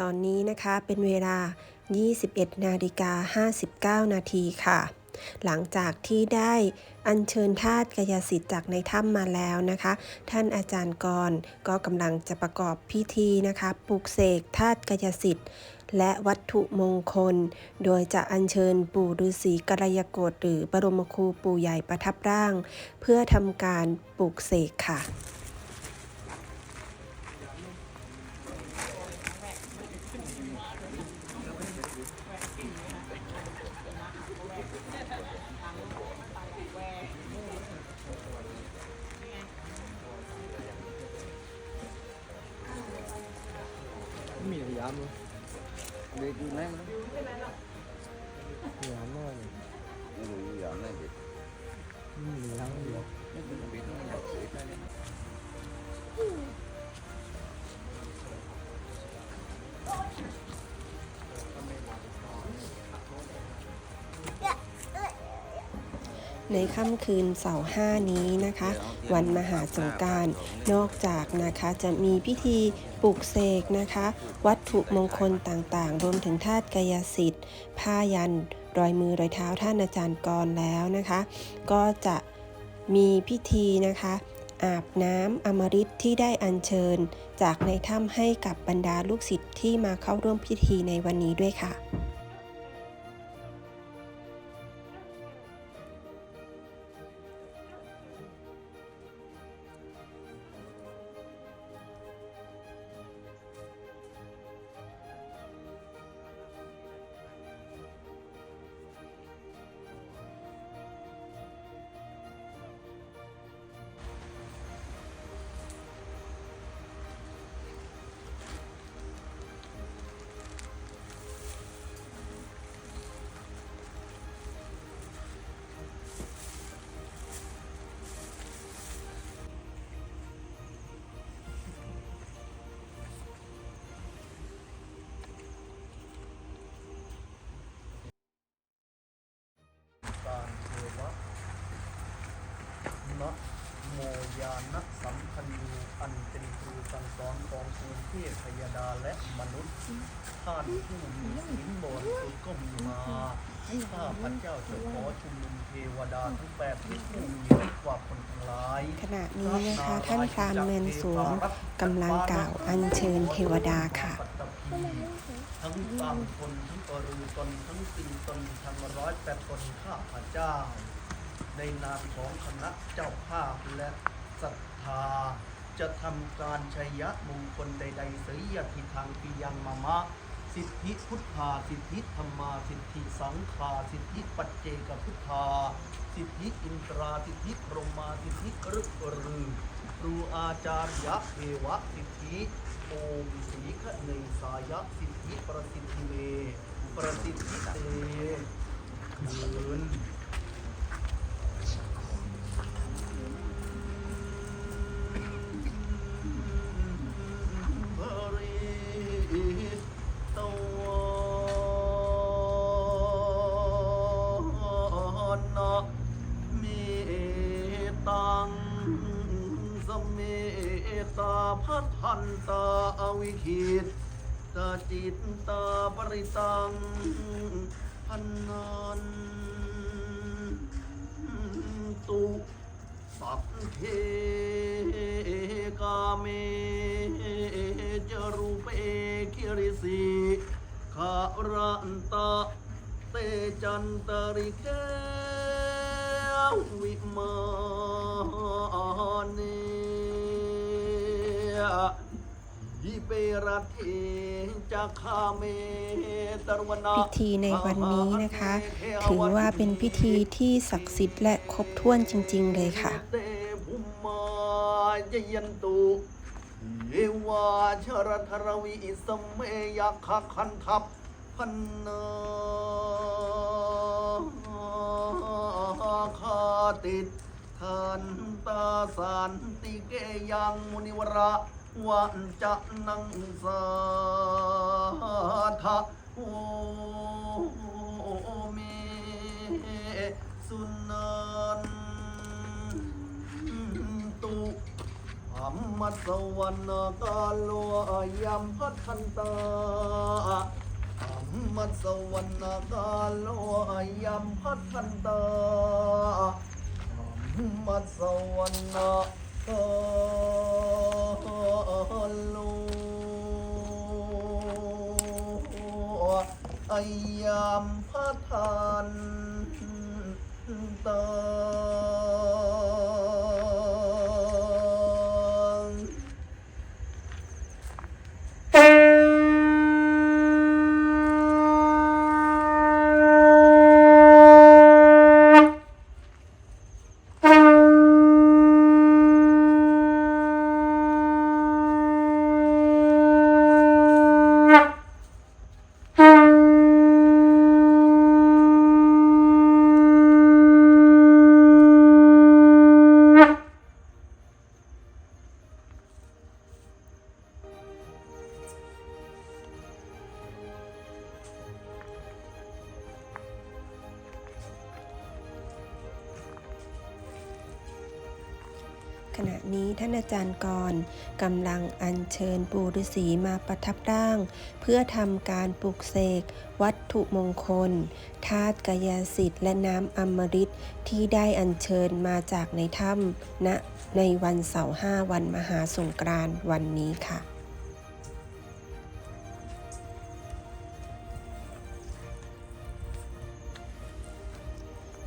ตอนนี้นะคะเป็นเวลา 21 นาฬิกา 59 นาทีค่ะ หลังจากที่ได้อัญเชิญธาตุกายสิทธิ์จากในถ้ำมาแล้วนะคะ ท่านอาจารย์กรก็กำลังจะประกอบพิธีนะคะปลุกเสกธาตุกายสิทธิ์และวัตถุมงคล โดยจะอัญเชิญปู่ฤาษีกัลยาโกฏหรือบรมครูปู่ใหญ่ประทับร่าง เพื่อทำการปลุกเสกค่ะ มีพยา ในค่ำคืนเสาร์ห้านี้นะคะ วันมหาสงกรารนอกจากนะคะจะมีพิธีปลุกเสกนะคะ วัตถุมงคลต่างๆ รวมถึงธาตุกายสิทธิ์ผ้ายัน รอยมือรอยเท้าท่านอาจารย์กรแล้วนะคะ ก็จะมีพิธีนะคะอาบน้ำอมฤตที่ได้อัญเชิญ จากในถ้ำให้กับบรรดาลูกศิษย์ที่มาเข้าร่วมพิธีในวันนี้ด้วยค่ะ นะโมยานะสัมพันยูอันเป็นครูสั่งสอนของภูมิเทพพยดาและมนุษย์ท่านผู้มีศีลบริสุทธิ์ก็มีมาข้าพระเจ้าจะขอชุมนุมเทวดาทั้งแปดที่ผู้มีฤทธิ์กว่าคนทั้งหลาย ขณะนี้นะคะท่านพรามเมืองสูงกำลังกล่าวอัญเชิญเทวดาค่ะทั้งสามคนทั้งปรือตนทั้งสี่ตนทั้งร้อยแปดตนข้าพระเจ้า ในนามของคณะเจ้าภาพและศรัทธา จะทำการชัยยะมงคลใดๆเสียทิทางปิยังมามะ สิทธิพุทธา สิทธิธรรมา สิทธิสังฆาสิทธิปัจเจกพุทธา สิทธิอินทรา สิทธิพรหมา สิทธิกฤกรือครูอาจารยะเทวะสิทธิโอมสีขเนสายะสิทธิประสิทธิเมประสิทธิเตยืน วิคิตตาจิตตาปริตังพันนันตุสัพเพกาเมจรูปเอคิริสีขารันตะเตจันตริแกวิมา เปรเทจะคาเมตรวนาพิธีในวันนี้นะคะ ถือว่าเป็นพิธีที่ศักดิ์สิทธิ์และครบถ้วนจริง ๆ เลยค่ะเตภุมมาจยันตุเอวาชรธรวิสมเมยคคันทัพพันนาคาติดทันตาสันติเกยังมุนิวระ วันจะนังสาทะโอเมสุนันตุอัมมัสวรรณกาโลยัมพัทันตาธัมมัสวรรณกาโลยัมพัทันตาธัมมัสวรรณกาโล อายามพัทันตา ขณะนี้ท่านอาจารย์กรกำลังอัญเชิญปู่ฤาษีมาประทับร่าง เพื่อทำการปลุกเสก วัตถุมงคลธาตุกายสิทธิ์และน้ำอมฤตที่ได้อัญเชิญมาจากในถ้ำณในวันเสาร์ห้าวันมหาสงกรานต์วันนี้ค่ะ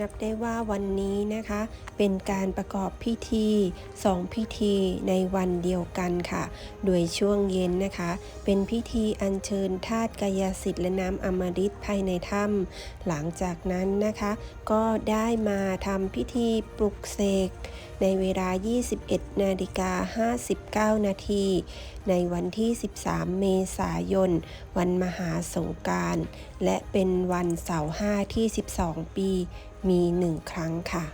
นับได้ว่าวันนี้นะคะ เป็นการประกอบพิธีสองพิธีในวันเดียวกันค่ะ โดยช่วงเย็นนะคะ เป็นพิธีอัญเชิญธาตุกายสิทธิ์และน้ำอมฤตภายในถ้ำหลังจากนั้นนะคะ ก็ได้มาทำพิธีปลุกเสกในเวลา 21 นาฬิกา 59 นาที ในวันที่ 13 เมษายน วันมหาสงการ และเป็นวันเสาร์ห้าที่ 12 ปี มีหนึ่งครั้งค่ะ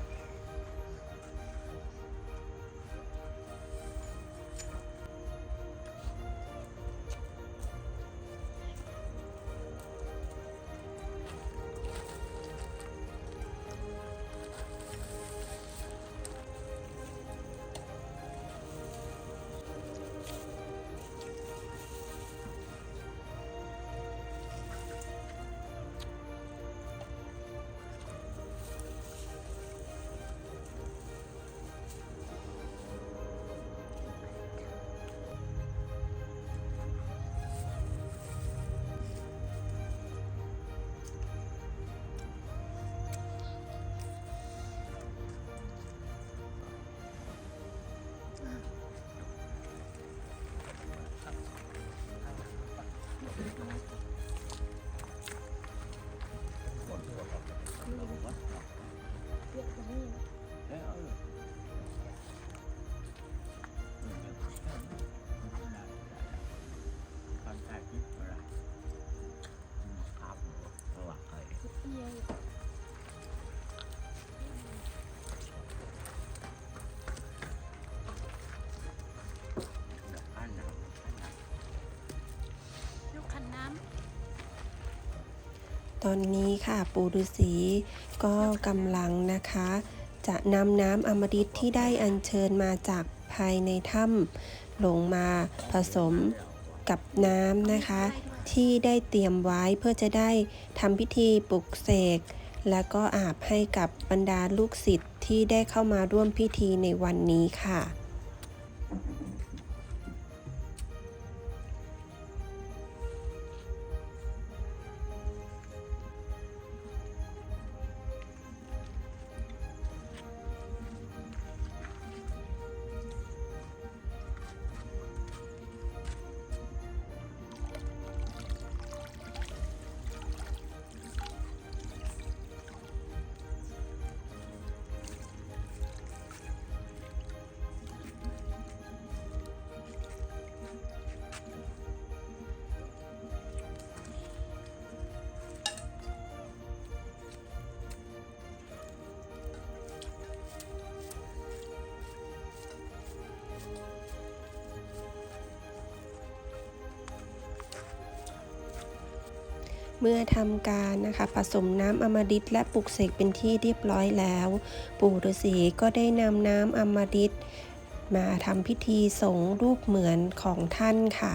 ตอนนี้ค่ะปู่ฤาษีก็กำลังนะคะ จะนำน้ำอมฤตที่ได้อัญเชิญมาจากภายในถ้ำลงมาผสมกับน้ำนะคะ ที่ได้เตรียมไว้เพื่อจะได้ทำพิธีปลุกเสกและก็อาบให้กับบรรดาลูกศิษย์ที่ได้เข้ามาร่วมพิธีในวันนี้ค่ะ เมื่อทำการนะคะผสมน้ำอมฤตและปลุกเสกเป็นที่เรียบร้อยแล้ว ปู่ฤาษีก็ได้นำน้ำอมฤตมาทำพิธีส่งรูปเหมือนของท่านค่ะ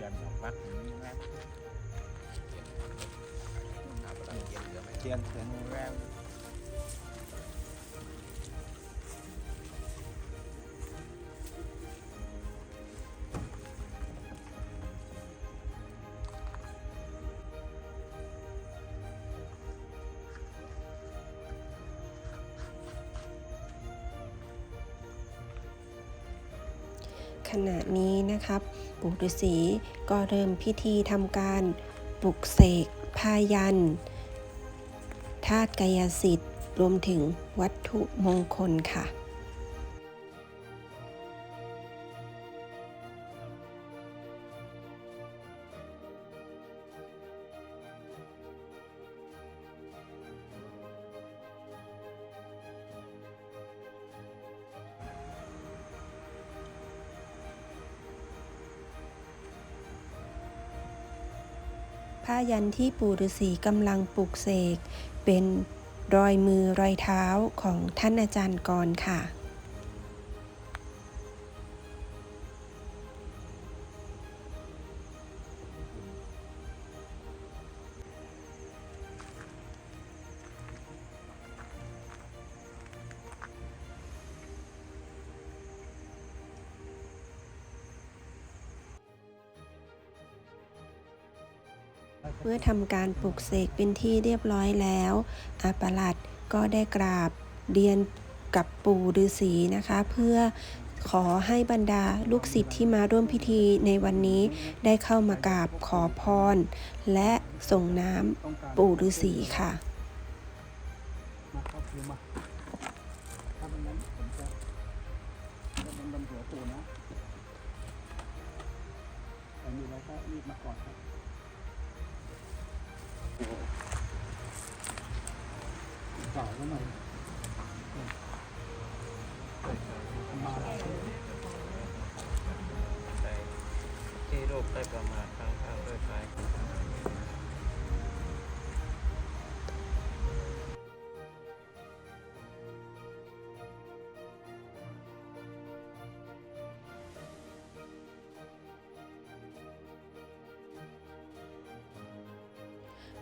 เทียนของวักนี้นะเทียนถึงแรม ขณะนี้นะครับปู่ฤาษีก็เริ่มพิธีทำการปลุกเสกพายันธาตุกายสิทธิ์ รวมถึงวัตถุมงคลค่ะ ผ้ายันที่ปู่ฤาษีกำลังปลุกเสก เป็นรอยมือรอยเท้าของท่านอาจารย์กรค่ะ เมื่อทำการปลุกเสกเป็นที่เรียบร้อยแล้ว อาปาลัดก็ได้กราบเรียนกับปู่ฤาษีนะคะ เพื่อขอให้บรรดาลูกศิษย์ที่มาร่วมพิธีในวันนี้ได้เข้ามากราบขอพร และส่งน้ำปู่ฤาษีค่ะมาครับอยู่มาถ้าไม่งั้นผมจะจะเป็นลำหัวปูนะแต่มีอะไรก็รีบมาก่อนครับ เก่าก็มาแล้วที่รูปได้ประมาททางทางด้วยไฟ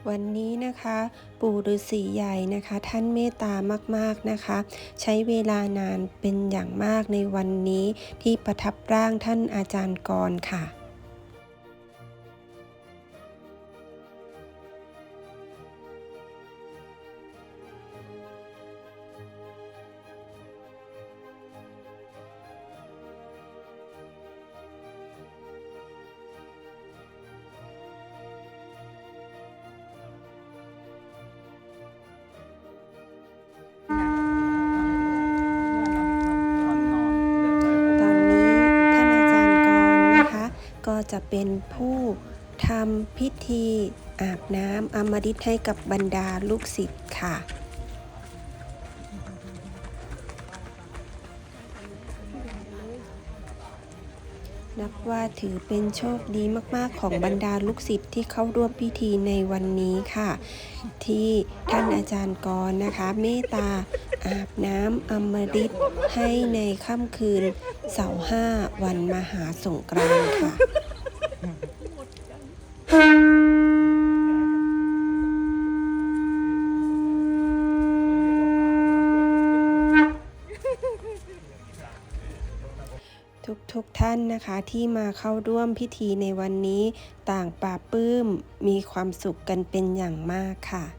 วันนี้นะคะปู่ฤาษีใหญ่นะคะ ท่านเมตตามากๆนะคะ ใช้เวลานานเป็นอย่างมากในวันนี้ที่ประทับร่างท่านอาจารย์กรค่ะ จะเป็นผู้ทำพิธีอาบน้ำอมฤตให้กับบรรดาลูกศิษย์ค่ะ นับว่าถือเป็นโชคดีมากๆของบรรดาลูกศิษย์ที่เข้าร่วมพิธีในวันนี้ค่ะ ที่ท่านอาจารย์กรนะคะ เมตตาอาบน้ำอมฤตให้ในค่ำคืนเสาร์ห้าวันมหาสงกรานต์ค่ะ นะคะที่มาเข้าร่วมพิธีในวันนี้ ต่างปราบปลื้ม มีความสุขกันเป็นอย่างมากค่ะ